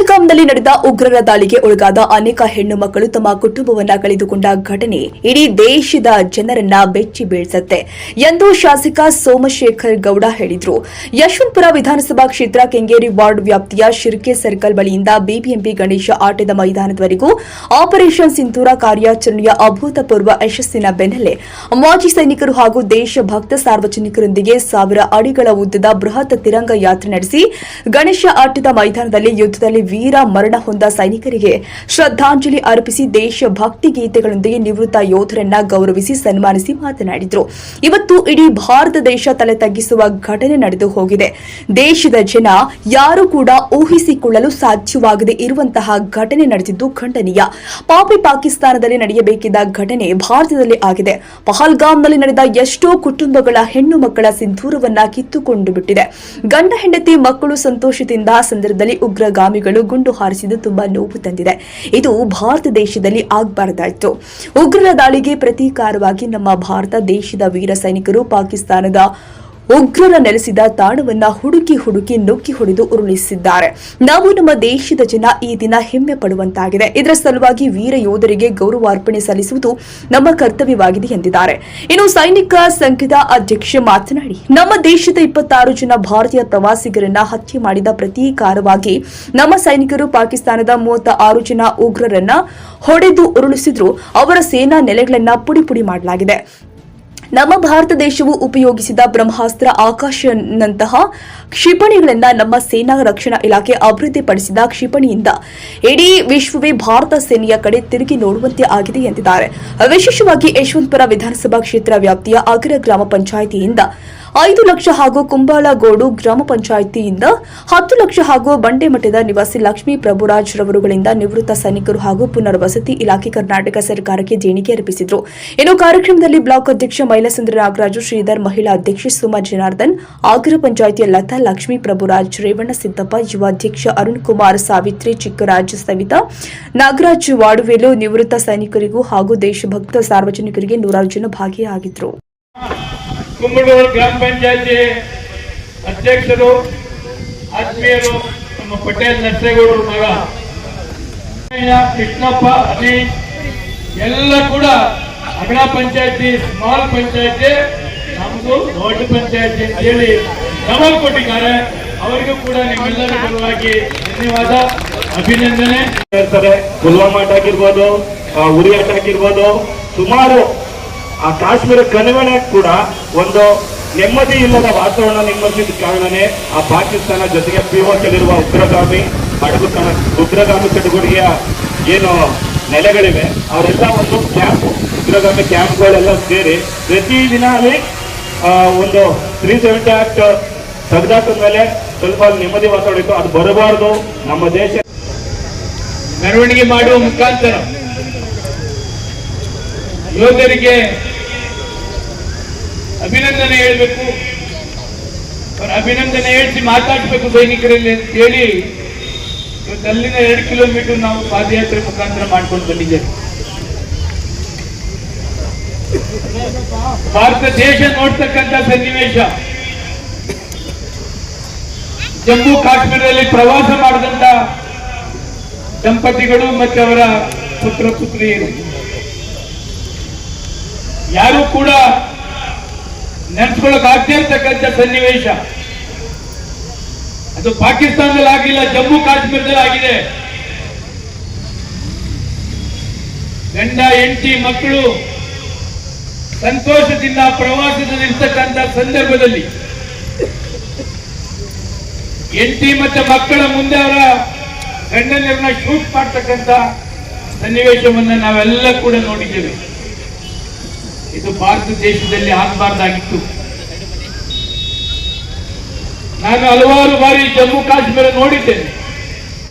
ಪಹಲ್ಗಾಮ್ನಲ್ಲಿ ನಡೆದ ಉಗ್ರರ ದಾಳಿಗೆ ಒಳಗಾದ ಅನೇಕ ಹೆಣ್ಣು ಮಕ್ಕಳು ತಮ್ಮ ಕುಟುಂಬವನ್ನ ಕಳೆದುಕೊಂಡ ಘಟನೆ ಇಡೀ ದೇಶದ ಜನರನ್ನ ಬೆಚ್ಚಿ ಬೀಳಿಸುತ್ತೆ ಎಂದು ಶಾಸಕ ಸೋಮಶೇಖರ್ ಗೌಡ ಹೇಳಿದ್ರು. ಯಶವಂತಪುರ ವಿಧಾನಸಭಾ ಕ್ಷೇತ್ರ ಕೆಂಗೇರಿ ವಾರ್ಡ್ ವ್ಯಾಪ್ತಿಯ ಶಿರ್ಕೆ ಸರ್ಕಲ್ ಬಳಿಯಿಂದ ಬಿಬಿಎಂಪಿ ಗಣೇಶ ಆಟದ ಮೈದಾನದವರೆಗೂ ಆಪರೇಷನ್ ಸಿಂಧೂರ ಕಾರ್ಯಾಚರಣೆಯ ಅಭೂತಪೂರ್ವ ಯಶಸ್ಸಿನ ಬೆನ್ನಲ್ಲೇ ಮಾಜಿ ಸೈನಿಕರು ಹಾಗೂ ದೇಶಭಕ್ತ ಸಾರ್ವಜನಿಕರೊಂದಿಗೆ ಸಾವಿರ ಅಡಿಗಳ ಉದ್ದದ ಬೃಹತ್ ತಿರಂಗ ಯಾತ್ರೆ ನಡೆಸಿ ಗಣೇಶ ಆಟದ ಮೈದಾನದಲ್ಲಿ ಯುದ್ಧದಲ್ಲಿ ವೀರ ಮರಣ ಹೊಂದ ಸೈನಿಕರಿಗೆ ಶ್ರದ್ಧಾಂಜಲಿ ಅರ್ಪಿಸಿ ದೇಶಭಕ್ತಿ ಗೀತೆಗಳೊಂದಿಗೆ ನಿವೃತ್ತ ಯೋಧರನ್ನ ಗೌರವಿಸಿ ಸನ್ಮಾನಿಸಿ ಮಾತನಾಡಿದರು. ಇವತ್ತು ಇಡೀ ಭಾರತ ದೇಶ ತಲೆ ತಗ್ಗಿಸುವ ಘಟನೆ ನಡೆದು ಹೋಗಿದೆ. ದೇಶದ ಜನ ಯಾರು ಕೂಡ ಊಹಿಸಿಕೊಳ್ಳಲು ಸಾಧ್ಯವಾಗದೇ ಇರುವಂತಹ ಘಟನೆ ನಡೆದಿದ್ದು ಖಂಡನೀಯ. ಪಾಪಿ ಪಾಕಿಸ್ತಾನದಲ್ಲಿ ನಡೆಯಬೇಕಿದ್ದ ಘಟನೆ ಭಾರತದಲ್ಲಿ ಆಗಿದೆ. ಪಹಲ್ಗಾಮ್ನಲ್ಲಿ ನಡೆದ ಎಷ್ಟೋ ಕುಟುಂಬಗಳ ಹೆಣ್ಣು ಮಕ್ಕಳ ಸಿಂಧೂರವನ್ನ ಕಿತ್ತುಕೊಂಡು ಬಿಟ್ಟಿದೆ. ಗಂಡ ಹೆಂಡತಿ ಮಕ್ಕಳು ಸಂತೋಷದಿಂದ ಸಂದರ್ಭದಲ್ಲಿ ಉಗ್ರಗಾಮಿಗಳು ಗುಂಡು ಹಾರಿಸಿದ್ದು ತುಂಬಾ ನೋವು ತಂದಿದೆ. ಇದು ಭಾರತ ದೇಶದಲ್ಲಿ ಆಗಬಾರದಾಯಿತು. ಉಗ್ರರ ದಾಳಿಗೆ ಪ್ರತೀಕಾರವಾಗಿ ನಮ್ಮ ಭಾರತ ದೇಶದ ವೀರ ಸೈನಿಕರು ಪಾಕಿಸ್ತಾನದ ಉಗ್ರರ ನೆಲೆಸಿದ ತಾಣವನ್ನ ಹುಡುಕಿ ಹುಡುಕಿ ನುಗ್ಗಿ ಹೊಡೆದು ಉರುಳಿಸಿದ್ದಾರೆ. ನಾವು ನಮ್ಮ ದೇಶದ ಜನ ಈ ದಿನ ಹೆಮ್ಮೆ ಪಡುವಂತಾಗಿದೆ. ಇದರ ಸಲುವಾಗಿ ವೀರ ಯೋಧರಿಗೆ ಗೌರವಾರ್ಪಣೆ ಸಲ್ಲಿಸುವುದು ನಮ್ಮ ಕರ್ತವ್ಯವಾಗಿದೆ ಎಂದಿದ್ದಾರೆ. ಇನ್ನು ಸೈನಿಕ ಸಂಘದ ಅಧ್ಯಕ್ಷ ಮಾತನಾಡಿ, ನಮ್ಮ ದೇಶದ ಇಪ್ಪತ್ತಾರು ಜನ ಭಾರತೀಯ ಪ್ರವಾಸಿಗರನ್ನ ಹತ್ಯೆ ಮಾಡಿದ ಪ್ರತೀಕಾರವಾಗಿ ನಮ್ಮ ಸೈನಿಕರು ಪಾಕಿಸ್ತಾನದ ಮೂವತ್ತ ಆರು ಜನ ಉಗ್ರರನ್ನ ಹೊಡೆದು ಉರುಳಿಸಿದ್ರು. ಅವರ ಸೇನಾ ನೆಲೆಗಳನ್ನ ಪುಡಿ ಪುಡಿ ಮಾಡಲಾಗಿದೆ. ನಮ್ಮ ಭಾರತ ದೇಶವು ಉಪಯೋಗಿಸಿದ ಬ್ರಹ್ಮಾಸ್ತ್ರ ಆಕಾಶನಂತಹ ಕ್ಷಿಪಣಿಗಳನ್ನ ನಮ್ಮ ಸೇನಾ ರಕ್ಷಣಾ ಇಲಾಖೆ ಅಭಿವೃದ್ಧಿಪಡಿಸಿದ ಕ್ಷಿಪಣಿಯಿಂದ ಇಡೀ ವಿಶ್ವವೇ ಭಾರತ ಸೇನೆಯ ಕಡೆ ತಿರುಗಿ ನೋಡುವಂತೆ ಆಗಿದೆ ಎಂದಿದ್ದಾರೆ. ವಿಶೇಷವಾಗಿ ಯಶವಂತಪುರ ವಿಧಾನಸಭಾ ಕ್ಷೇತ್ರ ವ್ಯಾಪ್ತಿಯ ಅಗ್ರ ಗ್ರಾಮ ಪಂಚಾಯಿತಿಯಿಂದ ಐದು ಲಕ್ಷ ಹಾಗೂ ಕುಂಬಾಳಗೋಡು ಗ್ರಾಮ ಪಂಚಾಯಿತಿಯಿಂದ ಹತ್ತು ಲಕ್ಷ ಹಾಗೂ ಬಂಡೆಮಠದ ನಿವಾಸಿ ಲಕ್ಷ್ಮೀ ಪ್ರಭುರಾಜ್ ರವರುಗಳಿಂದ ನಿವೃತ್ತ ಸೈನಿಕರು ಹಾಗೂ ಪುನರ್ವಸತಿ ಇಲಾಖೆ ಕರ್ನಾಟಕ ಸರ್ಕಾರಕ್ಕೆ ದೇಣಿಗೆ ಅರ್ಪಿಸಿದರು. ಇನ್ನು ಕಾರ್ಯಕ್ರಮದಲ್ಲಿ ಬ್ಲಾಕ್ ಅಧ್ಯಕ್ಷ ಮೈಲಸಂದ್ರ ನಾಗರಾಜು, ಶ್ರೀಧರ್ ಮಹಿಳಾ ಅಧ್ಯಕ್ಷೆ ಸುಮಾ ಜನಾರ್ದನ್, ಆಗ್ರ ಪಂಚಾಯಿತಿಯ ಲತಾ ಲಕ್ಷ್ಮೀ ಪ್ರಭುರಾಜ್, ರೇವಣ್ಣ ಸಿದ್ದಪ್ಪ ಯುವ ಅಧ್ಯಕ್ಷ ಅರುಣ್ ಕುಮಾರ್, ಸಾವಿತ್ರಿ ಚಿಕ್ಕರಾಜ್ ಸವಿತಾ, ನಾಗರಾಜ್ ವಾಡುವೇಲು ನಿವೃತ್ತ ಸೈನಿಕರಿಗೂ ಹಾಗೂ ದೇಶಭಕ್ತ ಸಾರ್ವಜನಿಕರಿಗೆ ನೂರಾರು ಜನ ಭಾಗಿಯಾಗಿದ್ದರು ಎಲ್ಲ ಕೂಡ ಅಗ್ರ ಪಂಚಾಯತಿ ಸ್ಮಾಲ್ ಪಂಚಾಯತಿ, ನಮ್ದು ದೊಡ್ಡ ಪಂಚಾಯತಿ ಅಂತ ಹೇಳಿ ಕ್ರಮ ಕೊಟ್ಟಿದ್ದಾರೆ. ಅವರಿಗೂ ಕೂಡ ನಿಮ್ಮೆಲ್ಲರ ಪರವಾಗಿ ಧನ್ಯವಾದ, ಅಭಿನಂದನೆ. ಹೇಳ್ತಾರೆ, ಪುಲ್ವಾಮಾ ಅಟ್ಯಾಕ್ ಇರ್ಬೋದು ಉರಿ ಸುಮಾರು, ಆ, ಕಾಶ್ಮೀರ ಕಣಿವೆನೆ ಕೂಡ ಒಂದು ನೆಮ್ಮದಿ ಇಲ್ಲದ ವಾತಾವರಣ ನಿರ್ಮಿಸಿದ ಕಾರಣನೇ ಆ ಪಾಕಿಸ್ತಾನ ಜೊತೆಗೆ ಪಿಒಕೆಲಿರುವ ಉಗ್ರಗಾಮಿ ಅಡಗು ಉಗ್ರಗಾಮಿ ಚಟುವಟಿಕೆಯ ಏನು ನೆಲೆಗಳಿವೆ. ಅವರೆಲ್ಲ ಒಂದು ಕ್ಯಾಂಪ್ ಉಗ್ರಗಾಮಿ ಕ್ಯಾಂಪ್ಗಳೆಲ್ಲ ಸೇರಿ ಪ್ರತಿದಿನ ಅಲ್ಲಿ ಒಂದು ತ್ರೀ ಸೆವೆಂಟಿ ಆಕ್ಟ್ ತೆಗೆದಾಕಿದ ಮೇಲೆ ಸ್ವಲ್ಪ ನೆಮ್ಮದಿ ಮಾತಾಡಿತ್ತು ಅದು ಬರಬಾರದು. ನಮ್ಮ ದೇಶ ಮೆರವಣಿಗೆ ಮಾಡುವ ಮುಖಾಂತರ ಯೋಧರಿಗೆ ಅಭಿನಂದನೆ ಹೇಳಬೇಕು. ಅವರ ಅಭಿನಂದನೆ ಹೇಳಿ ಮಾತಾಡಬೇಕು ಸೈನಿಕರಲ್ಲಿ ಅಂತ ಹೇಳಿ ಇವತ್ತು ಅಲ್ಲಿಂದ ಎರಡು ಕಿಲೋಮೀಟರ್ ನಾವು ಪಾದಯಾತ್ರೆ ಮುಖಾಂತರ ಮಾಡ್ಕೊಂಡು ಬಂದಿದ್ದೇವೆ. ಭಾರತ ದೇಶ ನೋಡ್ತಕ್ಕಂಥ ಸನ್ನಿವೇಶ. ಜಮ್ಮು ಕಾಶ್ಮೀರದಲ್ಲಿ ಪ್ರವಾಸ ಮಾಡಿದಂತ ದಂಪತಿಗಳು ಮತ್ತು ಅವರ ಪುತ್ರ ಪುತ್ರಿಯರು ಯಾರು ಕೂಡ ನೆನ್ಸ್ಕೊಳಕ್ ಆಗ್ತಿರ್ತಕ್ಕಂಥ ಸನ್ನಿವೇಶ. ಅದು ಪಾಕಿಸ್ತಾನದಲ್ಲಿ ಆಗಿಲ್ಲ, ಜಮ್ಮು ಕಾಶ್ಮೀರದಲ್ಲಿ ಆಗಿದೆ. ಗಂಡ ಎಂಟಿ ಮಕ್ಕಳು ಸಂತೋಷದಿಂದ ಪ್ರವಾಸದಲ್ಲಿ ಇರ್ತಕ್ಕಂಥ ಸಂದರ್ಭದಲ್ಲಿ ಎಂಟಿ ಮತ್ತೆ ಮಕ್ಕಳ ಮುಂದೆ ಅವರ ಗಂಡನರನ್ನ ಶೂಟ್ ಮಾಡ್ತಕ್ಕಂಥ ಸನ್ನಿವೇಶವನ್ನ ನಾವೆಲ್ಲ ಕೂಡ ನೋಡಿದ್ದೇವೆ. ಇದು ಭಾರತ ದೇಶದಲ್ಲಿ ಆಗಬಾರ್ದಾಗಿತ್ತು. ನಾನು ಹಲವಾರು ಬಾರಿ ಜಮ್ಮು ಕಾಶ್ಮೀರ ನೋಡಿದ್ದೇನೆ.